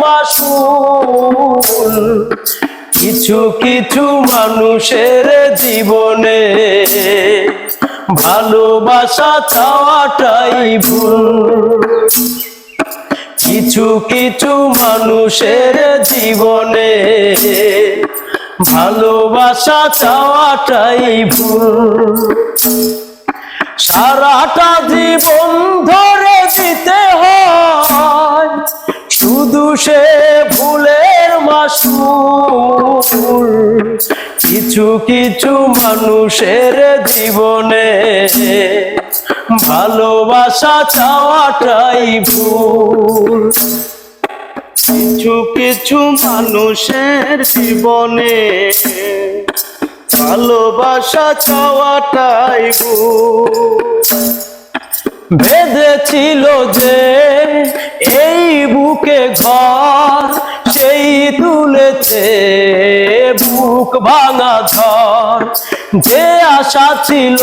মাসুল কিছু কিছু মানুষের জীবনে ভালোবাসা চাওয়াটাই ভুল। কিছু কিছু মানুষের জীবনে ভালোবাসা চাওয়াটাই ভুল। সারাটা জীবন ধরে কিছু কিছু মানুষের জীবনে ভালোবাসা চাওয়াটাই ভুল। কিছু কিছু মানুষের জীবনে ভালোবাসা চাওয়াটাই ভুল। বেঁধেছিল যে এই বুকে ঘর সেই তুলেছে। বুক ভাঙা ঝড়, যে আশা ছিল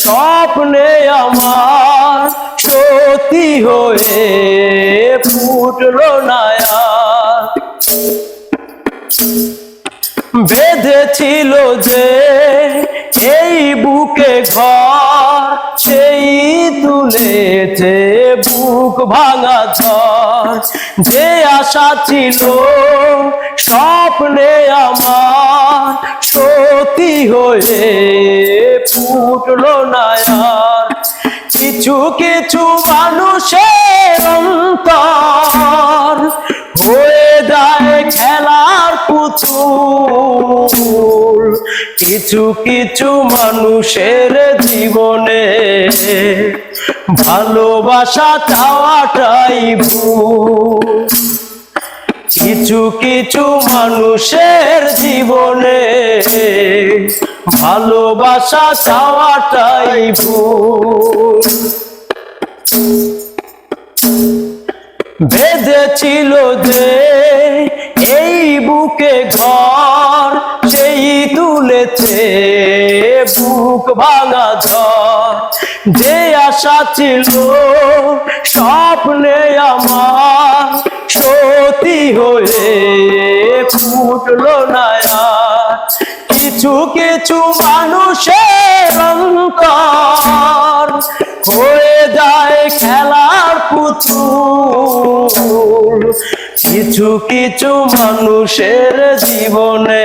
স্বপ্নে আমার সত্যি হয়ে ফুটলো না আর। বেঁধেছিল যে এই বুকে ঘর, সেই তুলেছে বুক ভাঙা ঝড়, যে আশা ছিল স্বপ্নে আমার সত্যি হয়ে ফুটলো না আর কিছু কিছু মানুষের অন্তর হয়ে যায় খেলার পুতুল। কিছু কিছু মানুষের জীবনে ভালোবাসা চাওয়াটাই কিছু কিছু মানুষের জীবনে ভালোবাসা চাওয়াটাই ভুল। বেঁধেছিল যে এই বুকে ঘর, সেই তুলেছে বুক ভাঙা ঝড়। যে আশা ছিল, স্বপ্নে আমার সত্যি হয়ে ফুটলো না কিছু কিছু মানুষের অন্তর হয়ে যায় খেলার পুতুল। কিছু কিছু মানুষের জীবনে